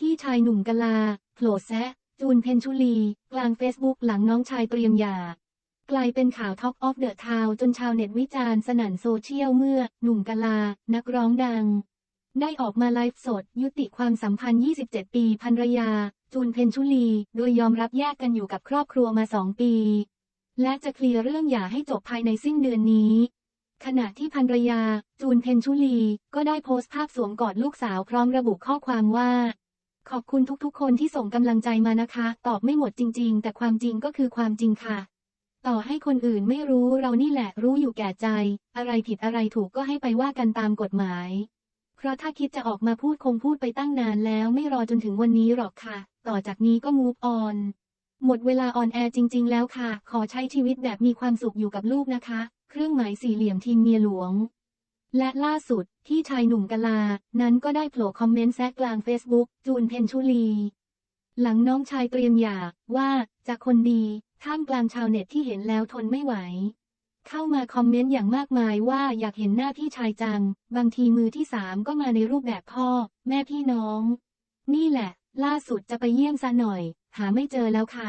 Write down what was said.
พี่ชายหนุ่มกลาโผล่แซะ จูนเพนชุลี กลางเฟซบุ๊กหลังน้องชายเตรียมหย่ากลายเป็นข่าวท็อกออฟเดอะทาวจนชาวเน็ตวิจารณ์สนั่นโซเชียลเมื่อ หนุ่มกลา นักร้องดัง ได้ออกมาไลฟ์สด ยุติความสัมพันธ์ 27 ปีภรรยา จูนเพนชุลี โดยยอมรับแยกกันอยู่กับครอบครัวมาสองปี และจะเคลียร์เรื่องหย่าให้จบภายในสิ้นเดือนนี้ ขณะที่ภรรยา จูนเพนชุลี ก็ได้โพสต์ภาพสวมกอดลูกสาวพร้อมระบุข้อความว่า ขอบคุณทุกๆ คนที่ส่งกำลังใจมานะคะ ตอบไม่หมดจริง ๆ แต่ความจริงก็คือความจริงค่ะ ต่อให้คนอื่นไม่รู้เรานี่แหละรู้อยู่แก่ใจ อะไรผิดอะไรถูกก็ให้ไปว่ากันตามกฎหมาย เพราะถ้าคิดจะออกมาพูดคงพูดไปตั้งนานแล้วไม่รอจนถึงวันนี้หรอกค่ะ ต่อจากนี้ก็มูฟออนหมดเวลาออนแอร์จริง ๆ แล้วค่ะ ขอใช้ชีวิตแบบมีความสุขอยู่กับลูกนะคะ เครื่องหมายสี่เหลี่ยมทีมเมียหลวง และล่าสุดที่ชายหนุ่มกะลา นั้นก็ได้โผล่คอมเมนต์แซะกลางเฟซบุ๊กจูนเพนชุลี หลังน้องชายเตรียมหย่าว่าจากคนดีท่ามกลางชาวเน็ตที่เห็นแล้วทนไม่ไหว เข้ามาคอมเมนต์อย่างมากมายว่าอยากเห็นหน้าพี่ชายจัง บางทีมือที่สามก็มาในรูปแบบพ่อ แม่พี่น้อง นี่แหละ ล่าสุดจะไปเยี่ยมซะหน่อย หาไม่เจอแล้วค่ะ